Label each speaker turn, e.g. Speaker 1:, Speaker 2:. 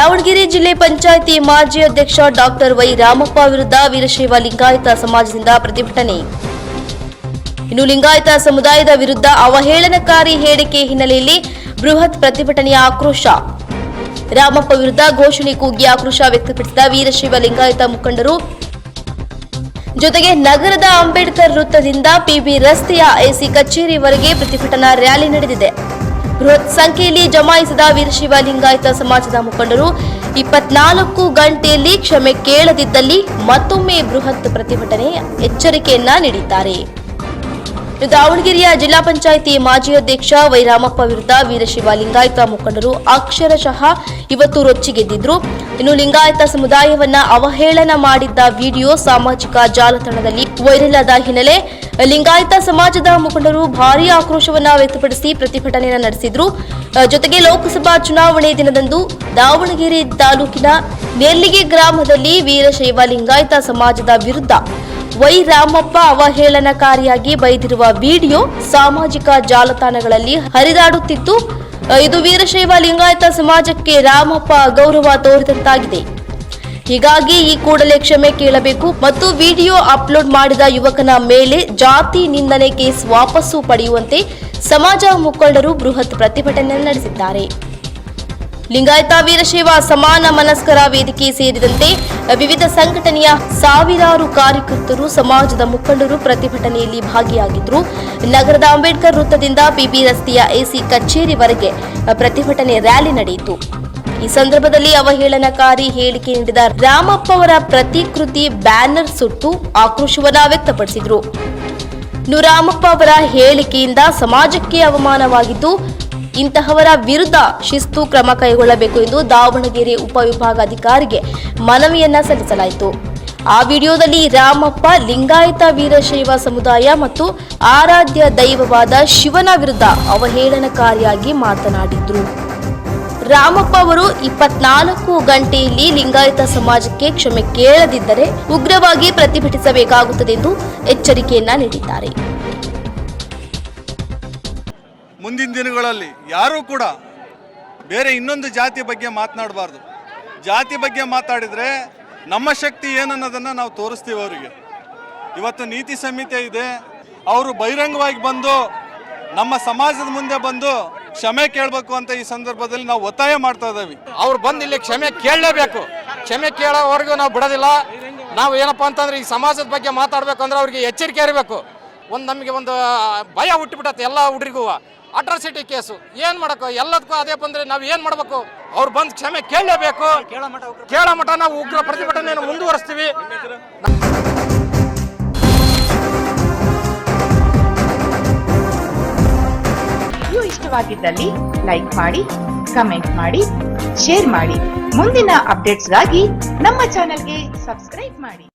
Speaker 1: ದಾವಣಗೆರೆ ಜಿಲ್ಲೆ ಪಂಚಾಯಿತಿ ಮಾಜಿ ಅಧ್ಯಕ್ಷ ಡಾಕ್ಟರ್ ವೈ ರಾಮಪ್ಪ ವಿರುದ್ಧ ವೀರಶೈವ ಲಿಂಗಾಯತ ಸಮಾಜದಿಂದ ಪ್ರತಿಭಟನೆ. ಇನ್ನು ಲಿಂಗಾಯತ ಸಮುದಾಯದ ವಿರುದ್ಧ ಅವಹೇಳನಕಾರಿ ಹೇಳಿಕೆ ಹಿನ್ನೆಲೆಯಲ್ಲಿ ಬೃಹತ್ ಪ್ರತಿಭಟನೆಯ ಆಕ್ರೋಶ. ರಾಮಪ್ಪ ವಿರುದ್ಧ ಘೋಷಣೆ ಕೂಗಿ ಆಕ್ರೋಶ ವ್ಯಕ್ತಪಡಿಸಿದ ವೀರಶೈವ ಲಿಂಗಾಯತ ಮುಖಂಡರು. ಜೊತೆಗೆ ನಗರದ ಅಂಬೇಡ್ಕರ್ ವೃತ್ತದಿಂದ ಪಿಬಿ ರಸ್ತೆಯ ಎಸಿ ಕಚೇರಿವರೆಗೆ ಪ್ರತಿಭಟನಾ ರ್ಯಾಲಿ ನಡೆದಿದೆ. ಬೃಹತ್ ಸಂಖ್ಯೆಯಲ್ಲಿ ಜಮಾಯಿಸಿದ ವೀರಶಿವ ಲಿಂಗಾಯತ ಸಮಾಜದ ಮುಖಂಡರು ಇಪ್ಪತ್ನಾಲ್ಕು ಗಂಟೆಯಲ್ಲಿ ಕ್ಷಮೆ ಕೇಳದಿದ್ದಲ್ಲಿ ಮತ್ತೊಮ್ಮೆ ಬೃಹತ್ ಪ್ರತಿಭಟನೆ ಎಚ್ಚರಿಕೆಯನ್ನ ನೀಡಿದ್ದಾರೆ. ದಾವಣಗೆರೆಯ ಜಿಲ್ಲಾ ಪಂಚಾಯಿತಿ ಮಾಜಿ ಅಧ್ಯಕ್ಷ ವೈರಾಮಪ್ಪ ವಿರುದ್ಧ ವೀರಶೈವ ಲಿಂಗಾಯತ ಮುಖಂಡರು ಅಕ್ಷರಶಃ ಇವತ್ತು ರೊಚ್ಚಿಗೆದ್ದಿದ್ರು ಇನ್ನು ಲಿಂಗಾಯತ ಸಮುದಾಯವನ್ನ ಅವಹೇಳನ ಮಾಡಿದ್ದ ವಿಡಿಯೋ ಸಾಮಾಜಿಕ ಜಾಲತಾಣದಲ್ಲಿ ವೈರಲ್ ಆದ ಹಿನ್ನೆಲೆ ಲಿಂಗಾಯತ ಸಮಾಜದ ಮುಖಂಡರು ಭಾರೀ ಆಕ್ರೋಶವನ್ನ ವ್ಯಕ್ತಪಡಿಸಿ ಪ್ರತಿಭಟನೆ ನಡೆಸಿದ್ರು. ಜೊತೆಗೆ ಲೋಕಸಭಾ ಚುನಾವಣೆ ದಿನದಂದು ದಾವಣಗೆರೆ ತಾಲೂಕಿನ ನೆಲ್ಲಿಗೆ ಗ್ರಾಮದಲ್ಲಿ ವೀರಶೈವ ಲಿಂಗಾಯತ ಸಮಾಜದ ವಿರುದ್ಧ ವೈ ರಾಮಪ್ಪ ಅವಹೇಳನಕಾರಿಯಾಗಿ ಬೈದಿರುವ ವಿಡಿಯೋ ಸಾಮಾಜಿಕ ಜಾಲತಾಣಗಳಲ್ಲಿ ಹರಿದಾಡುತ್ತಿತ್ತು ಇದು ವೀರಶೈವ ಲಿಂಗಾಯತ ಸಮಾಜಕ್ಕೆ ರಾಮಪ್ಪ ಗೌರವ ತೋರಿದಂತಾಗಿದೆ. ಹೀಗಾಗಿ ಈ ಕೂಡಲೇ ಕ್ಷಮೆ ಕೇಳಬೇಕು ಮತ್ತು ವಿಡಿಯೋ ಅಪ್ಲೋಡ್ ಮಾಡಿದ ಯುವಕನ ಮೇಲೆ ಜಾತಿ ನಿಂದನೆ ಕೇಸ್ ವಾಪಸ್ಸು ಪಡೆಯುವಂತೆ ಸಮಾಜ ಮುಖಂಡರು ಬೃಹತ್ ಪ್ರತಿಭಟನೆ ನಡೆಸಿದ್ದಾರೆ. ಲಿಂಗಾಯತ ವೀರಶೈವ ಸಮಾನ ಮನಸ್ಕರ ವೇದಿಕೆ ಸೇರಿದಂತೆ ವಿವಿಧ ಸಂಘಟನೆಯ ಸಾವಿರಾರು ಕಾರ್ಯಕರ್ತರು, ಸಮಾಜದ ಮುಖಂಡರು ಪ್ರತಿಭಟನೆಯಲ್ಲಿ ಭಾಗಿಯಾಗಿದ್ದರು ನಗರದ ಅಂಬೇಡ್ಕರ್ ವೃತ್ತದಿಂದ ಪಿಬಿ ರಸ್ತೆಯ ಎಸಿ ಕಚೇರಿವರೆಗೆ ಪ್ರತಿಭಟನೆ ರ್ಯಾಲಿ ನಡೆಯಿತು. ಈ ಸಂದರ್ಭದಲ್ಲಿ ಅವಹೇಳನಕಾರಿ ಹೇಳಿಕೆ ನೀಡಿದ ರಾಮಪ್ಪ ಅವರ ಪ್ರತಿಕೃತಿ ಬ್ಯಾನರ್ ಸುಟ್ಟು ಆಕ್ರೋಶವನ್ನು ವ್ಯಕ್ತಪಡಿಸಿದರು. ರಾಮಪ್ಪ ಅವರ ಹೇಳಿಕೆಯಿಂದ ಸಮಾಜಕ್ಕೆ ಅವಮಾನವಾಗಿದ್ದು ಇಂತಹವರ ವಿರುದ್ಧ ಶಿಸ್ತು ಕ್ರಮ ಕೈಗೊಳ್ಳಬೇಕು ಎಂದು ದಾವಣಗೆರೆ ಉಪವಿಭಾಗಾಧಿಕಾರಿಗೆ ಮನವಿಯನ್ನ ಸಲ್ಲಿಸಲಾಯಿತು. ಆ ವಿಡಿಯೋದಲ್ಲಿ ರಾಮಪ್ಪ, ಲಿಂಗಾಯತ ವೀರಶೈವ ಸಮುದಾಯ ಮತ್ತು ಆರಾಧ್ಯ ದೈವವಾದ ಶಿವನ ವಿರುದ್ಧ ಅವಹೇಳನಕಾರಿಯಾಗಿ ಮಾತನಾಡಿದ್ರು. ರಾಮಪ್ಪ ಅವರು ಇಪ್ಪತ್ನಾಲ್ಕು ಗಂಟೆಯಲ್ಲಿ ಲಿಂಗಾಯತ ಸಮಾಜಕ್ಕೆ ಕ್ಷಮೆ ಕೇಳದಿದ್ದರೆ ಉಗ್ರವಾಗಿ ಪ್ರತಿಭಟಿಸಬೇಕಾಗುತ್ತದೆ ಎಂದು ಎಚ್ಚರಿಕೆಯನ್ನ ನೀಡಿದ್ದಾರೆ.
Speaker 2: ಮುಂದಿನ ದಿನಗಳಲ್ಲಿ ಯಾರೂ ಕೂಡ ಬೇರೆ ಇನ್ನೊಂದು ಜಾತಿ ಬಗ್ಗೆ ಮಾತನಾಡಬಾರ್ದು. ಜಾತಿ ಬಗ್ಗೆ ಮಾತಾಡಿದರೆ ನಮ್ಮ ಶಕ್ತಿ ಏನನ್ನೋದನ್ನು ನಾವು ತೋರಿಸ್ತೀವಿ ಅವರಿಗೆ. ಇವತ್ತು ನೀತಿ ಸಂಹಿತೆ ಇದೆ. ಅವರು ಬಹಿರಂಗವಾಗಿ ಬಂದು ನಮ್ಮ ಸಮಾಜದ ಮುಂದೆ ಬಂದು ಕ್ಷಮೆ ಕೇಳಬೇಕು ಅಂತ ಈ ಸಂದರ್ಭದಲ್ಲಿ ನಾವು ಒತ್ತಾಯ ಮಾಡ್ತಾ ಇದ್ದೀವಿ.
Speaker 3: ಅವ್ರು ಬಂದು ಇಲ್ಲಿ ಕ್ಷಮೆ ಕೇಳಲೇಬೇಕು. ಕ್ಷಮೆ ಕೇಳೋವರೆಗೂ ನಾವು ಬಿಡೋದಿಲ್ಲ. ನಾವು ಏನಪ್ಪಾ ಅಂತಂದ್ರೆ ಈ ಸಮಾಜದ ಬಗ್ಗೆ ಮಾತಾಡ್ಬೇಕಂದ್ರೆ ಅವ್ರಿಗೆ ಎಚ್ಚರಿಕೆ ಇರಬೇಕು. ಒಂದು ನಮಗೆ ಒಂದು ಭಯ ಹುಟ್ಟಿಬಿಟ್ಟತ್ತೆ ಎಲ್ಲ ಹುಡುಗರಿಗೂ ಅಟ್ರಾಸಿಟಿ ಕೇಸು ಏನು ಮಾಡಬೇಕು ಎಲ್ಲದಕ್ಕೂ ಅದೇ ಬಂದ್ರೆ ನಾವು ಏನು ಮಾಡಬೇಕು? ಅವ್ರು ಬಂದು ಕ್ಷಮೆ ಕೇಳಲೇಬೇಕು. ಕೇಳೋ ಮಠ ನಾವು ಉಗ್ರ ಪ್ರತಿಭಟನೆಯನ್ನು ಮುಂದುವರಿಸ್ತೀವಿ.
Speaker 4: ಇಷ್ಟವಾಗಿದ್ದಲ್ಲಿ ಲೈಕ್ ಮಾಡಿ, ಕಮೆಂಟ್ ಮಾಡಿ, ಶೇರ್ ಮಾಡಿ. ಮುಂದಿನ ಅಪ್ಡೇಟ್ಸ್ಗಾಗಿ ನಮ್ಮ ಚಾನೆಲ್ಗೆ ಸಬ್ಸ್ಕ್ರೈಬ್ ಮಾಡಿ.